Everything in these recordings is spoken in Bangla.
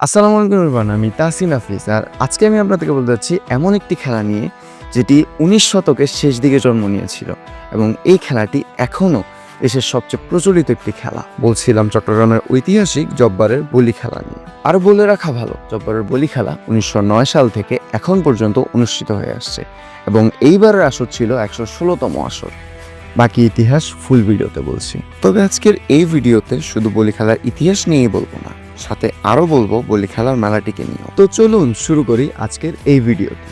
আসসালামু আলাইকুম রহমান আমি তাসিম হাফিজ আর আজকে আমি আপনাদেরকে বলতে যাচ্ছি এমন একটি খেলা নিয়ে যেটি উনিশ শতকের শেষ দিকে জন্ম নিয়েছিল এবং এই খেলাটি এখনও দেশের সবচেয়ে প্রচলিত একটি খেলা। বলছিলাম চট্টগ্রামের ঐতিহাসিক জব্বারের বলি খেলা নিয়ে। আর বলে রাখা ভালো জব্বারের বলি খেলা উনিশশো নয় সাল থেকে এখন পর্যন্ত অনুষ্ঠিত হয়ে আসছে এবং এইবারের আসর ছিল একশো ষোলোতম আসর। বাকি ইতিহাস ফুল ভিডিওতে বলছি। তবে আজকের এই ভিডিওতে শুধু বলি খেলার ইতিহাস নিয়েই বলব না সাথে আরও বলব বলি খেলার মেলাটিকে নিয়েও। তো চলুন শুরু করি আজকের এই ভিডিওটি।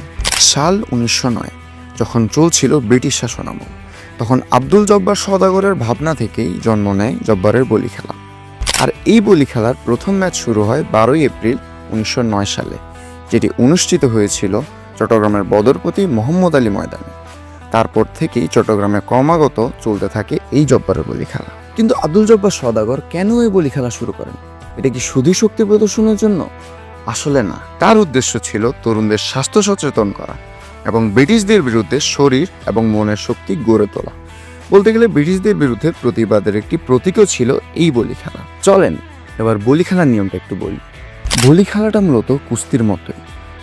সাল উনিশশো নয় যখন চলছিল ব্রিটিশ শাসনামল তখন আব্দুল জব্বার সদাগরের ভাবনা থেকেই জন্ম নেয় জব্বারের বলি খেলা। আর এই বলি খেলার প্রথম ম্যাচ শুরু হয় বারোই এপ্রিল উনিশশো নয় সালে যেটি অনুষ্ঠিত হয়েছিল চট্টগ্রামের বদরপতি মোহাম্মদ আলী ময়দানে। তারপর থেকেই চট্টগ্রামে ক্রমাগত চলতে থাকে এই জব্বারের বলি খেলা। কিন্তু আব্দুল জব্বার সদাগর কেন এই বলি খেলা শুরু করেন? এটা কি শুধুই শক্তি প্রদর্শনের জন্য? আসলে না। তার উদ্দেশ্য ছিল তরুণদের স্বাস্থ্য সচেতন করা এবং ব্রিটিশদের বিরুদ্ধে শরীর এবং মনের শক্তি গড়ে তোলা। বলতে গেলে ব্রিটিশদের বিরুদ্ধে প্রতিবাদের একটি প্রতীকও ছিল এই বলি খেলা চলেন, এবার বলি খেলার নিয়মটা একটু বলি। বলি খেলাটা মূলত কুস্তির মতোই।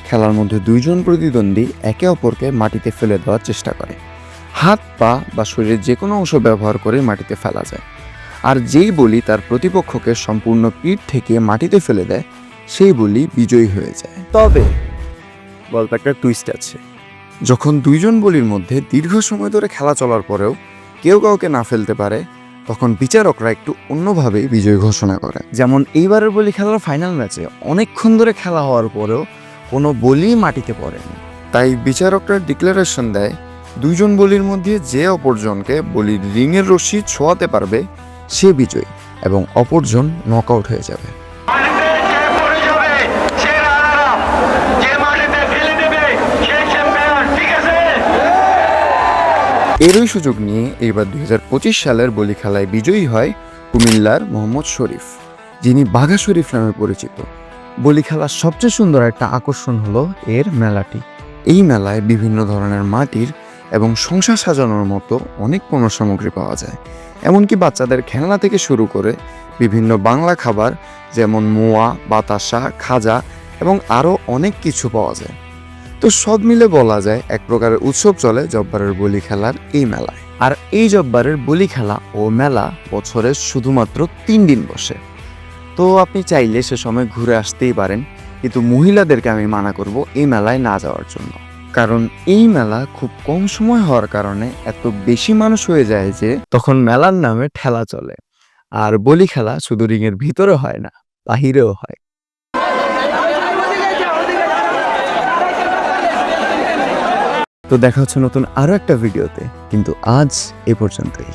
খেলার মধ্যে দুইজন প্রতিদ্বন্দ্বী একে অপরকে মাটিতে ফেলে দেওয়ার চেষ্টা করে। হাত, পা বা শরীরের যে কোনো অংশ ব্যবহার করে মাটিতে ফেলা যায়। আর যেই বলি তার প্রতিপক্ষকে সম্পূর্ণ পিঠ থেকে মাটিতে ফেলে দেয় সেই বলি বিজয়ী হয়ে যায়। তবে গল্প একটা টুইস্ট আছে। যখন দুইজন বলির মধ্যে দীর্ঘ সময় ধরে খেলা চলার পরেও কেউ কাউকে না ফেলতে পারে তখন বিচারকরা একটু অন্যভাবেই বিজয় ঘোষণা করে। যেমন এইবারের বলি খেলার ফাইনাল ম্যাচে অনেকক্ষণ ধরে খেলা হওয়ার পরেও কোনো বলি মাটিতে পড়েনি। তাই বিচারকরা ডিক্লারেশন দেয় দুইজন বলির মধ্যে যে অপরজনকে বলির রিংয়ের রশি ছোঁয়াতে পারবে সে বিজয়ী এবং অপরজন নকআউট হয়ে যাবে। এরই সুযোগ নিয়ে এইবার দুই সালের বলি খেলায় বিজয়ী হয় কুমিল্লার মোহাম্মদ শরীফ, যিনি বাঘা শরীফ নামে পরিচিত। বলি খেলার সবচেয়ে সুন্দর একটা আকর্ষণ হলো এর মেলাটি। এই মেলায় বিভিন্ন ধরনের মাটির এবং সংসার সাজানোর মতো অনেক পণ্য সামগ্রী পাওয়া যায়। এমনকি বাচ্চাদের খেলনা থেকে শুরু করে বিভিন্ন বাংলা খাবার যেমন মোয়া, বাতাসা, খাজা এবং আরও অনেক কিছু পাওয়া যায়। তো সব মিলে বলা যায় এক প্রকারের উৎসব চলে জব্বারের বলি খেলার এই মেলায়। আর এই জব্বারের বলি খেলা ও মেলা বছরে শুধুমাত্র তিন দিন বসে। তো আপনি চাইলে সে সময় ঘুরে আসতেই পারেন, কিন্তু মহিলাদেরকে আমি মানা করব এই মেলায় না যাওয়ার জন্য। কারণ এই মেলা খুব কম সময় হওয়ার কারণে এত বেশি মানুষ হয়ে যায় যে তখন মেলার নামে ঠেলা চলে। আর বলি খেলা শুধু রিংয়ের ভিতরে হয় না, বাহিরেও হয়। তো দেখা হচ্ছে নতুন আরও একটা ভিডিওতে, কিন্তু আজ এ পর্যন্তই।